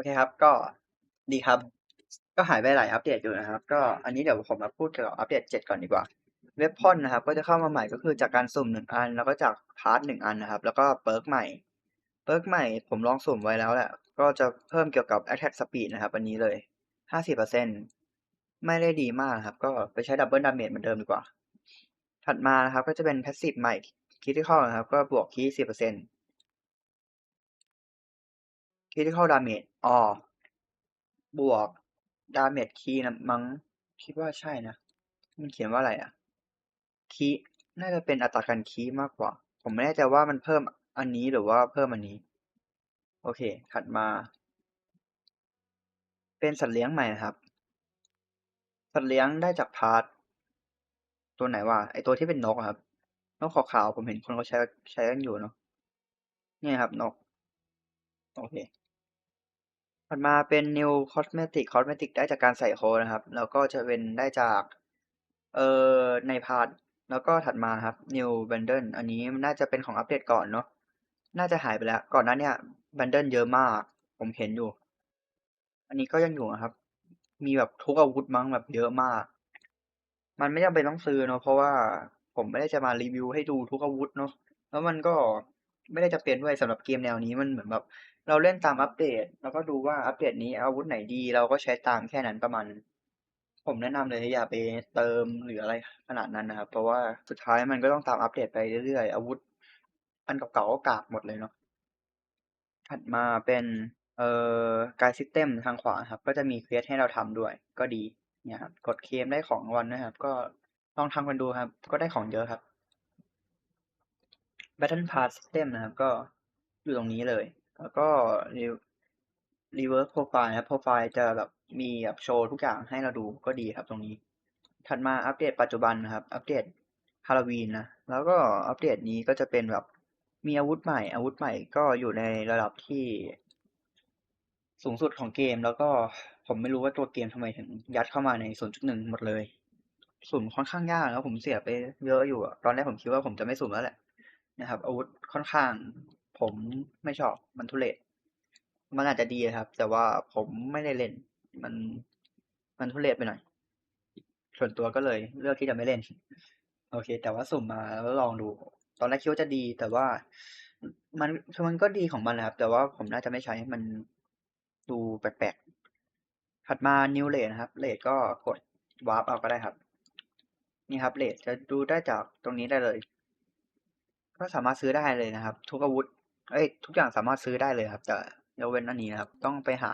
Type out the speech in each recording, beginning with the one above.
อเคครับ ก็ดีครับ ก็หายไปหลายอัปเดตอยู่นะครับ ก็อันนี้เดี๋ยวผมมาพูดเกี่ยวกับอัปเดต7ก่อนดีกว่า เว็บพอนนะครับ ก็จะเข้ามาใหม่ก็คือจากการสุ่มหนึ่งอัน แล้วก็จากพาร์ทหนึ่งอันนะครับ แล้วก็เปิร์กใหม่ เปิร์กใหม่ผมลองสุ่มไว้แล้วแหละ ก็จะเพิ่มเกี่ยวกับ attack speed นะครับอันนี้เลย50%ไม่ได้ดีมากครับ ก็ไปใช้ดับเบิลดาเมจเหมือนเดิมดีกว่า ถัดมานะครับ ก็จะเป็น passive ใหม่ critical นะครับ ก็บวกคี10% critical damage อ๋อบวก damage คีย์นะมั้งคิดว่าใช่นะ มันเขียนว่าอะไรอะคีน่าจะเป็นอัตราการคีมากกว่า ผมไม่แน่ใจว่ามันเพิ่มอันนี้หรือว่าเพิ่มอันนี้ โอเค ถัดมา เป็นสัตว์เลี้ยงใหม่นะครับ สัตว์เลี้ยงได้จากพาร์ทตัวไหนวะไอตัวที่เป็นนกครับ นกขาวๆผมเห็นคนเขาใช้ใช้กันอยู่เนาะเนี่ยครับนก โอเค ถัดมาเป็น new cosmetic cosmetic ได้จากการใส่โค้ดนะครับ แล้วก็จะเป็นได้จากเอ่อในพาร์ทแล้วก็ถัดมาครับ new bundle อันนี้มันน่าจะเป็นของอัปเดตก่อนเนาะน่าจะหายไปแล้ว ก่อนหน้าเนี้ย bundle เยอะมาก ผมเห็นอยู่ อันนี้ก็ยังอยู่นะครับ มีแบบทุกอาวุธมั้งแบบเยอะมาก มันไม่จำเป็นต้องซื้อเนาะเพราะว่าผมไม่ได้จะมารีวิวให้ดูทุกอาวุธเนาะแล้วมันก็ไม่ได้จำเป็นด้วยสำหรับเกมแนวนี้มันเหมือนแบบเราเล่นตามอัปเดต แล้วก็ดูว่าอัปเดตนี้อาวุธไหนดีเราก็ใช้ตามแค่นั้นประมาณผมแนะนำเลยอย่าไปเติมหรืออะไรขนาดนั้นนะครับ เพราะว่าสุดท้ายมันก็ต้องตามอัปเดตไปเรื่อยๆ อาวุธ อันเก่าๆก็กากหมดเลยเนาะถัดมาเป็นเอ่อ guide system ทางขวาครับ ก็จะมีเควสให้เราทำด้วย ก็ดีเนี่ยครับกดเคมได้ของวัลด้วยครับ ก็ลองทำกันดูครับ ก็ได้ของเยอะครับ battle pass system นะครับ ก็อยู่ตรงนี้เลย แล้วก็ reverse profile นะครับ profile จะแบบมีแบบโชว์ทุกอย่างให้เราดูก็ดีครับตรงนี้ ถัดมาอัปเดตปัจจุบันนะครับ อัปเดตฮาโลวีนนะ แล้วก็อัปเดตนี้ก็จะเป็นแบบมีอาวุธใหม่ อาวุธใหม่ก็อยู่ในระดับที่ สูงสุดของเกม แล้วก็ผมไม่รู้ว่าตัวเกมทำไมถึงยัดเข้ามาใน 0.1 หมดเลยสุ่มค่อนข้างยากแล้วผมเสียไปเยอะอยู่ตอนแรกผมคิดว่าผมจะไม่สุ่มแล้วแหละนะครับ อาวุธค่อนข้าง ผมไม่ชอบมันทุเรศมันอาจจะดีครับ แต่ว่าผมไม่ได้เล่น มันมันทุเรศไปหน่อย ส่วนตัวก็เลยเลือกที่จะไม่เล่น โอเค แต่ว่าสุ่มมาแล้วลองดู ตอนแรกคิดว่าจะดี แต่ว่า มันคือมันก็ดีของมันนะครับ แต่ว่าผมน่าจะไม่ใช้มันดูแปลกๆถัดมา new rate นะครับ rate ก็กด warp เอาก็ได้ครับ นี่ครับ rate จะดูได้จากตรงนี้ได้เลย ก็สามารถซื้อได้เลยนะครับ ทุกอาวุธ เอ้ยทุกอย่างสามารถซื้อได้เลยครับ แต่ยกเว้นอันนี้นะครับ ต้องไปหา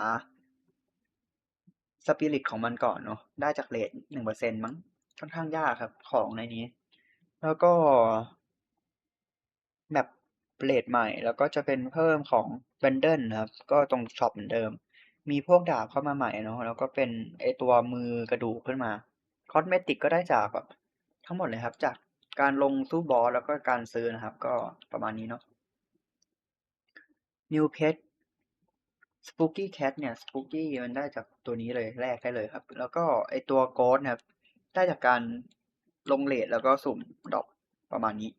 สปิริตของมันก่อนเนาะได้จากเรทหนึ่งเปอร์เซ็นมั้งค่อนข้างยากครับ ของในนี้ แล้วก็แบบเรทใหม่ แล้วก็จะเป็นเพิ่มของ bundle นะครับ ก็ตรงช็อปเหมือนเดิม มีพวกดาบเข้ามาใหม่เนาะแล้วก็เป็นไอตัวมือกระดูกขึ้นมาคอสเมติกก็ได้จากแบบทั้งหมดเลยครับ จากการลงสู้บอสแล้วก็การซื้อนะครับ ก็ประมาณนี้เนาะ New Pet Spooky Cat เนี่ย Spooky มันได้จากตัวนี้เลยแลกได้เลยครับ แล้วก็ไอตัว Ghost นะครับ ได้จากการลงเรทแล้วก็สุ่มดอปประมาณนี้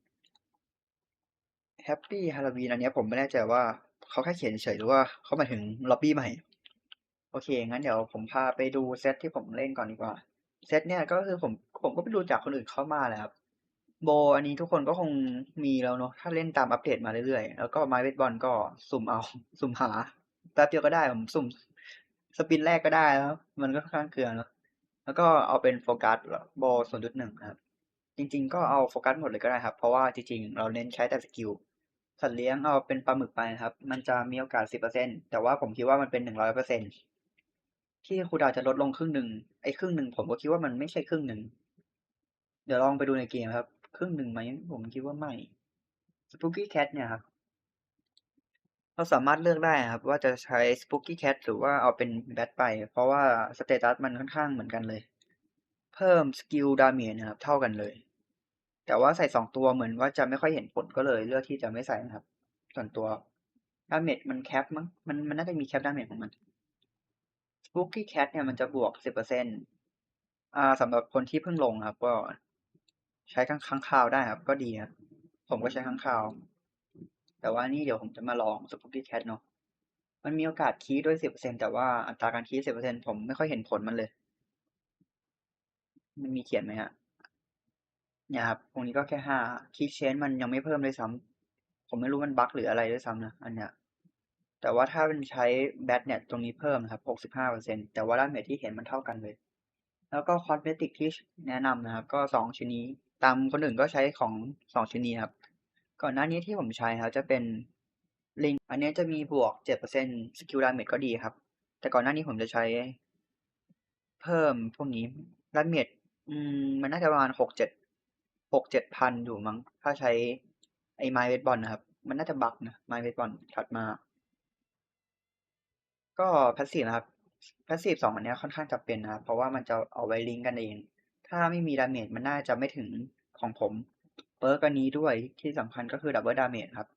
Happy Halloween อันนี้ผมไม่แน่ใจว่าเขาแค่เขียนเฉยหรือว่าเขาหมายถึงล็อบบี้ใหม่ โอเค งั้นเดี๋ยวผมพาไปดูเซตที่ผมเล่นก่อนดีกว่า เซตเนี่ยก็คือผมผมก็ไปดูจากคนอื่นเข้ามาแหละครับ โบอันนี้ทุกคนก็คงมีแล้วเนาะถ้าเล่นตามอัปเดตมาเรื่อยๆ แล้วก็ไม้เบสบอลก็สุ่มเอา สุ่มหาแป๊บเดียวก็ได้ผมสุ่มสปินแรกก็ได้แล้วมันก็ค่อนข้างเกลือเนาะแล้วก็เอาเป็นโฟกัสโบส่วนจุดหนึ่งครับจริง ๆ ก็เอาโฟกัสหมดเลยก็ได้ครับ เพราะว่าจริงๆ เราเน้นใช้แต่สกิลสัตว์เลี้ยงเอาเป็นปลาหมึกไปครับ มันจะมีโอกาสสิบเปอร์เซ็นแต่ว่าผมคิดว่ามันเป็นหนึ่งร้อยเปอร์เซ็นที่คูดาวจะลดลงครึ่งหนึ่งไอ้ครึ่งหนึ่งผมก็คิดว่ามันไม่ใช่ครึ่งหนึ่งเดี๋ยวลองไปดูในเกมครับ ครึ่งหนึ่งไหมผมคิดว่าไม่ Spooky Cat เนี่ยครับ เราสามารถเลือกได้ครับ ว่าจะใช้ Spooky Cat หรือว่าเอาเป็นแบทไป เพราะว่าสเตตัสมันค่อนข้างเหมือนกันเลย เพิ่มสกิลดาเมจนะครับ เท่ากันเลย แต่ว่าใส่สองตัวเหมือนว่าจะไม่ค่อยเห็นผลก็เลย เลือกที่จะไม่ใส่นะครับ ส่วนตัวดาเมจมันแคปมั้งมันมันน่าจะมีแคปดาเมจของมัน Spooky Cat เนี่ยมันจะบวกสิบเปอร์เซ็นอ่าสำหรับคนที่เพิ่งลงครับ ก็ ใช้ค้างค้างคาวได้ครับ ก็ดีครับผมก็ใช้ค้างคาว แต่ว่านี่เดี๋ยวผมจะมาลอง Spooky Cat เนาะมันมีโอกาสคีย์ด้วย10%แต่ว่าอัตราการคีย์10%ผมไม่ค่อยเห็นผลมันเลย มันมีเขียนไหมฮะเนี่ยครับตรงนี้ก็แค่5คีย์เชนมันยังไม่เพิ่มด้วยซ้ำผมไม่รู้มันบั๊กหรืออะไรด้วยซ้ำนะอันเนี้ยแต่ว่าถ้าเป็นใช้แบตเนี่ยตรงนี้เพิ่มนะครับ 65%แต่ว่าด้านเมจที่เห็นมันเท่ากันเลย แล้วก็คอสเมติกที่แนะนำนะครับ ก็ 2 ชิ้นนี้ ตามคนอื่นก็ใช้ของ2ชิ้นนี้ครับ ก่อนหน้านี้ที่ผมใช้ครับจะเป็นลิงอันนี้จะมีบวก7%สกิลดาเมจก็ดีครับ แต่ก่อนหน้านี้ผมจะใช้ เพิ่มพวกนี้ดาเมจอืมมันน่าจะประมาณ6 7 6 7พันอยู่มั้งถ้าใช้ไอ้ไม้เวทบอลนะครับ มันน่าจะบักนะไม้เวทบอลถัดมา ก็พาสซีฟนะครับพาสซีฟสองอันนี้ค่อนข้างจะเป็นนะครับ เพราะว่ามันจะเอาไว้ลิงก์กันเอง ถ้าไม่มีดาเมจมันน่าจะไม่ถึงของผมเปิร์กอันนี้ด้วยที่สำคัญก็คือดับเบิลดาเมจครับ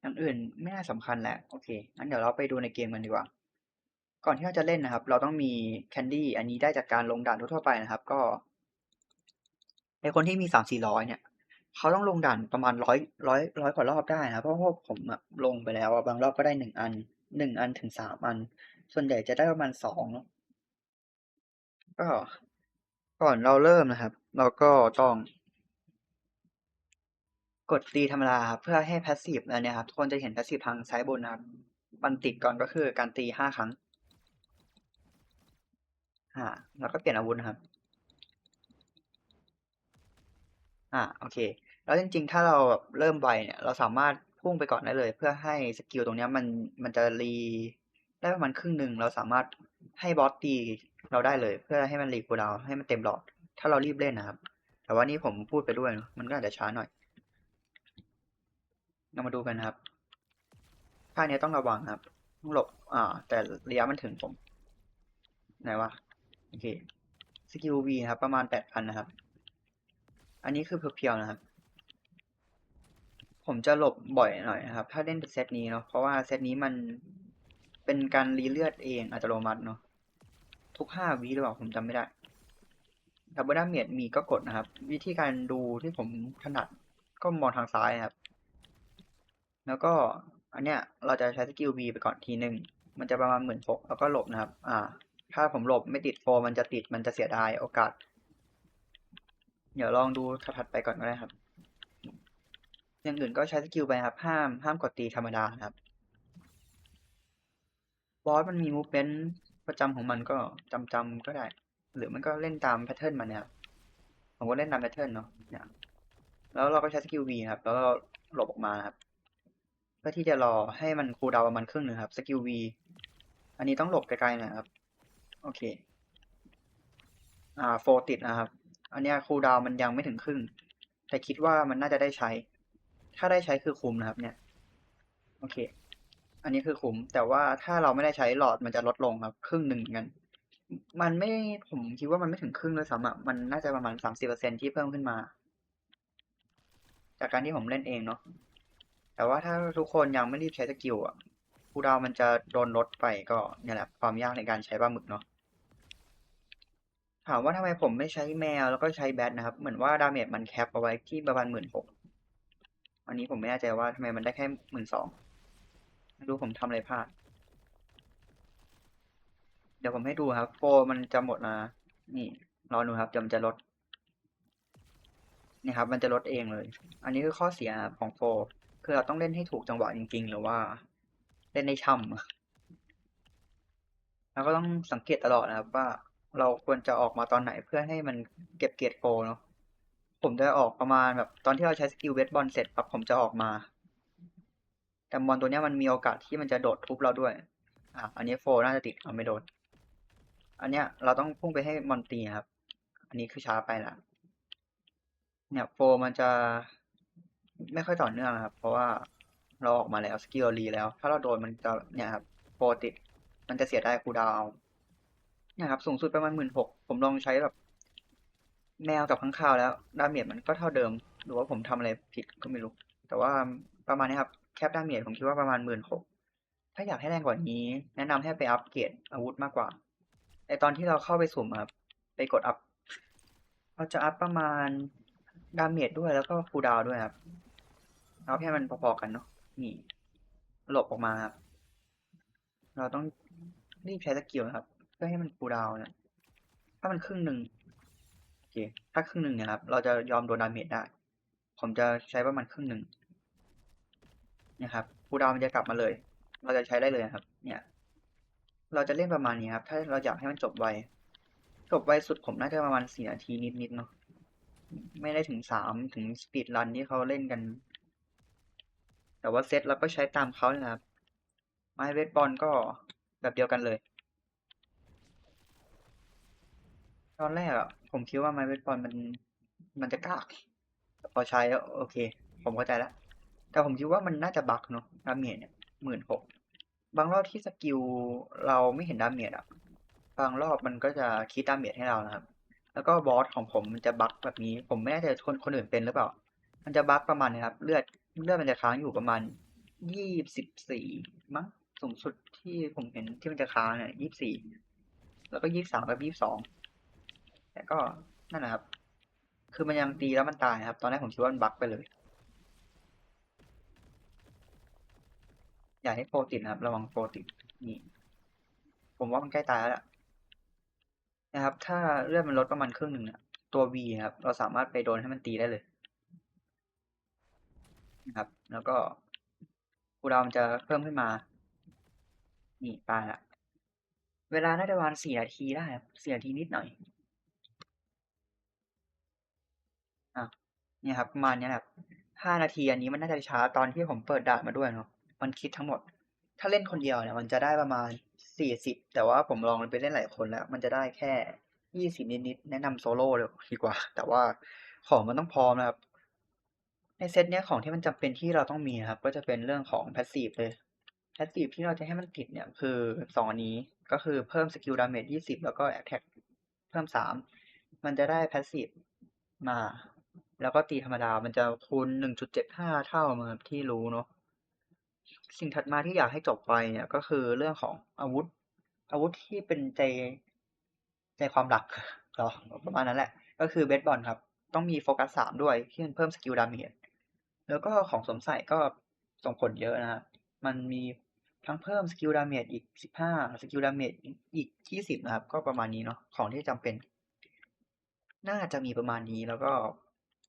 อย่างอื่นไม่น่าสำคัญแหละ โอเค งั้นเดี๋ยวเราไปดูในเกมกันดีกว่า ก่อนที่เราจะเล่นนะครับ เราต้องมีแคนดี้อันนี้ได้จากการลงด่านทั่วไปนะครับ ก็ไอคนที่มีสามสี่ร้อยเนี่ยเขาต้องลงด่านประมาณร้อยร้อยร้อยกว่ารอบได้นะเพราะว่าผมอะลงไปแล้วบางรอบก็ได้หนึ่งอันหนึ่งอันถึงสามอัน ส่วนใหญ่จะได้ประมาณสองก็ ก่อนเราเริ่มนะครับ เราก็ต้องกดตีธรรมดาครับเพื่อให้พาสซีฟอันเนี้ยครับทุกคนจะเห็นพาสซีฟทางซ้ายบนนะครับมันติดก่อนก็คือการตีห้าครั้งอ่าแล้วก็เปลี่ยนอาวุธนะครับ อ่าโอเค แล้วจริงๆ ถ้าเราแบบเริ่มไวเนี่ย เราสามารถพุ่งไปก่อนได้เลย เพื่อให้สกิลตรงเนี้ยมันมันจะรีได้ประมาณครึ่งหนึ่งเราสามารถให้บอสตี เราได้เลยเพื่อให้มันรีคูดาวให้มันเต็มหลอด ถ้าเรารีบเล่นนะครับ แต่ว่านี่ผมพูดไปด้วยเนอะมันก็อาจจะช้าหน่อยเรามาดูกันครับท่านี้ต้องระวังครับต้องหลบอ่า แต่ระยะมันถึงผมไหนวะโอเคสกิล V นะครับ ประมาณแปดพันนะครับ อันนี้คือเพียวๆนะครับ ผมจะหลบบ่อยหน่อยนะครับ ถ้าเล่นเป็นเซตนี้เนาะเพราะว่าเซตนี้มันเป็นการรีเลือดเองอัตโนมัติเนาะ ทุกห้าวิหรือเปล่าผมจำไม่ได้ดับเบิลดาเมจมีก็กดนะครับ วิธีการดูที่ผมถนัดก็มองทางซ้ายครับ แล้วก็อันเนี้ยเราจะใช้สกิล V ไปก่อนทีหนึ่งมันจะประมาณหมื่นหกแล้วก็หลบนะครับ อ่า ถ้าผมหลบไม่ติดโฟมันจะติดมันจะเสียดายโอกาส เดี๋ยวลองดูถัดไปก่อนก็ได้ครับ อย่างอื่นก็ใช้สกิลไปครับ ห้ามห้ามกดตีธรรมดานะครับ บอสมันมีมูฟเมนต์ ประจำของมันก็จำจำๆก็ได้ หรือมันก็เล่นตามแพทเทิร์นมันเนี่ยผมก็เล่นตามแพทเทิร์นเนาะเนี่ยแล้วเราก็ใช้สกิล V ครับ แล้วก็หลบออกมาครับ เพื่อที่จะรอให้มันคูลดาวประมาณครึ่งหนึ่งครับ สกิล V อันนี้ต้องหลบไกลๆนะครับ โอเค อ่าโฟติดนะครับ อันนี้ยคูลดาวมันยังไม่ถึงครึ่ง แต่คิดว่ามันน่าจะได้ใช้ ถ้าได้ใช้คือคุมนะครับ เนี่ย โอเค อันนี้คือคุ้ม แต่ว่าถ้าเราไม่ได้ใช้หลอดมันจะลดลงครับครึ่งหนึ่งเหมือนกัน มันไม่ผมคิดว่ามันไม่ถึงครึ่งเลยซ้ำอะมันน่าจะประมาณสามสิบเปอร์เซ็นที่เพิ่มขึ้นมา จากการที่ผมเล่นเองเนาะแต่ว่าถ้าทุกคนยังไม่รีบใช้สกิลอะคูดาวมันจะโดนลดไปก็เนี่ยแหละความยากในการใช้ปลาหมึกเนาะถามว่าทำไมผมไม่ใช้แมวแล้วก็ใช้แบทนะครับ เหมือนว่าดาเมจมันแคปเอาไว้ที่ประมาณหมื่นหกอันนี้ผมไม่แน่ใจว่าทำไมมันได้แค่หมื่นสอง ไม่รู้ผมทำอะไรพลาด เดี๋ยวผมให้ดูครับ โฟมันจะหมดนะ นี่ รอดูครับเดี๋ยวมันจะลด นี่ครับ มันจะลดเองเลย อันนี้คือข้อเสียของโฟคือเราต้องเล่นให้ถูกจังหวะจริง ๆ หรือว่า เล่นในช่ำแล้วก็ต้องสังเกตตลอดนะครับว่าเราควรจะออกมาตอนไหนเพื่อให้มันเก็บเกียรติโฟเนาะผมจะออกประมาณแบบตอนที่เราใช้สกิลเวทบอลเสร็จปั๊บผมจะออกมา แต่บอลตัวนี้มันมีโอกาสที่มันจะโดดทุบเราด้วย อะ อันนี้โฟน่าจะติดเอาไม่โดน อันเนี้ยเราต้องพุ่งไปให้มอนตีครับ อันนี้คือช้าไปละเนี่ยโฟมันจะไม่ค่อยต่อเนื่องนะครับ เพราะว่าเราออกมาแล้วสกิลรีแล้ว ถ้าเราโดนมันจะเนี่ยครับโฟติด มันจะเสียได้คูดาวเนี่ยครับสูงสุดประมาณหมื่นหกผมลองใช้แบบแมวกับข้างคาวแล้วดาเมจมันก็เท่าเดิม หรือว่าผมทำอะไรผิดก็ไม่รู้ แต่ว่าประมาณนี้ครับ แคปดาเมจผมคิดว่าประมาณหมื่นหกถ้าอยากให้แรงกว่านี้ แนะนำให้ไปอัปเกรดอาวุธมากกว่าไอตอนที่เราเข้าไปสุ่มครับไปกดอัพเราจะอัพประมาณดาเมจด้วยแล้วก็ฟูดาวด้วยครับเอาให้มันพอๆกันเนาะนี่ หลบออกมาครับ เราต้องรีบใช้สกิลนะครับเพื่อให้มันคูดาวน์นะถ้ามันครึ่งหนึ่งโอเคถ้าครึ่งหนึ่งเนี่ยครับ เราจะยอมโดนดาเมจได้ ผมจะใช้ประมาณครึ่งหนึ่ง นะครับคูลดาวน์มันจะกลับมาเลย เราจะใช้ได้เลยนะครับ เนี่ย เราจะเล่นประมาณนี้ครับ ถ้าเราอยากให้มันจบไว จบไวสุดผมน่าจะประมาณสี่นาทีนิดๆเนาะ ไม่ได้ถึงสามถึงสปีดรันที่เขาเล่นกัน แต่ว่าเซตเราก็ใช้ตามเขาเลยนะครับ ไม้เวทบอลก็แบบเดียวกันเลย ตอนแรกอะผมคิดว่าไม้เวทบอลมันมันจะกาก พอใช้แล้วโอเค ผมเข้าใจแล้ว แต่ผมคิดว่ามันน่าจะบักเนาะดาเมจเนี่ยหมื่นหกบางรอบที่สกิลเราไม่เห็นดาเมจอะบางรอบมันก็จะคิดดาเมจให้เรานะครับ แล้วก็บอสของผมมันจะบักแบบนี้ ผมไม่แน่ใจคนคนอื่นเป็นหรือเปล่า มันจะบักประมาณนี้ครับ เลือดเลือดมันจะค้างอยู่ประมาณยี่สิบสี่มั้งสูงสุดที่ผมเห็นที่มันจะค้างเนี่ยยี่สิบสี่แล้วก็ยี่สิบสามกับยี่สิบสองแต่ก็นั่นแหละครับ คือมันยังตีแล้วมันตายครับ ตอนแรกผมคิดว่ามันบักไปเลย อย่าให้โปรติดนะครับ ระวังโปรติดนี่ ผมว่ามันใกล้ตายแล้วล่ะนะครับ ถ้าเลือดมันลดประมาณครึ่งหนึ่งเนี่ยตัว V นะครับ เราสามารถไปโดนให้มันตีได้เลยนะครับ แล้วก็คูดาวมันจะเพิ่มขึ้นมา นี่ตายละเวลาน่าจะประมาณสี่นาทีได้ครับสี่นาทีนิดหน่อยอะเนี่ยครับประมาณเนี้ยครับห้านาทีอันนี้มันน่าจะช้าตอนที่ผมเปิดด่านมาด้วยเนาะ มันคิดทั้งหมด ถ้าเล่นคนเดียวเนี่ยมันจะได้ประมาณสี่สิบแต่ว่าผมลองไปเล่นหลายคนแล้ว มันจะได้แค่ยี่สิบนิดๆแนะนำโซโล่เลยดีกว่า แต่ว่าของมันต้องพร้อมนะครับ ในเซตเนี้ยของที่มันจำเป็นที่เราต้องมีนะครับ ก็จะเป็นเรื่องของแพสซีฟเลยแพสซีฟที่เราจะให้มันติดเนี่ยคือสองอันนี้ก็คือเพิ่มสกิลดาเมจยี่สิบแล้วก็แอคแท็กเพิ่มสามมันจะได้แพสซีฟมา แล้วก็ตีธรรมดา มันจะคูณหนึ่งจุดเจ็ดห้าเท่ามาที่รู้เนาะ สิ่งถัดมาที่อยากให้จบไปเนี่ยก็คือเรื่องของอาวุธ อาวุธที่เป็นใจใจความหลักหรอประมาณนั้นแหละ ก็คือเบสบอลครับ ต้องมีโฟกัสสามด้วยที่มันเพิ่มสกิลดาเมจแล้วก็ของสมใส่ก็ส่งผลเยอะนะฮะมันมีทั้งเพิ่มสกิลดาเมจอีกสิบห้าสกิลดาเมจอีกยี่สิบนะครับ ก็ประมาณนี้เนาะของที่จำเป็น น่าจะมีประมาณนี้แล้วก็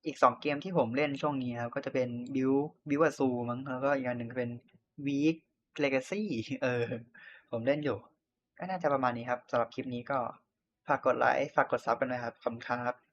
อีกสองเกมที่ผมเล่นช่วงนี้ครับก็จะเป็นบิวบิวซูมั้งแล้วก็อีกอันหนึ่งเป็น วีคเลกาซี่เออ ผมเล่นอยู่ ก็น่าจะประมาณนี้ครับสำหรับคลิปนี้ก็ฝากกดไลค์ ฝากกดซับกันนะครับ ขอบคุณครับ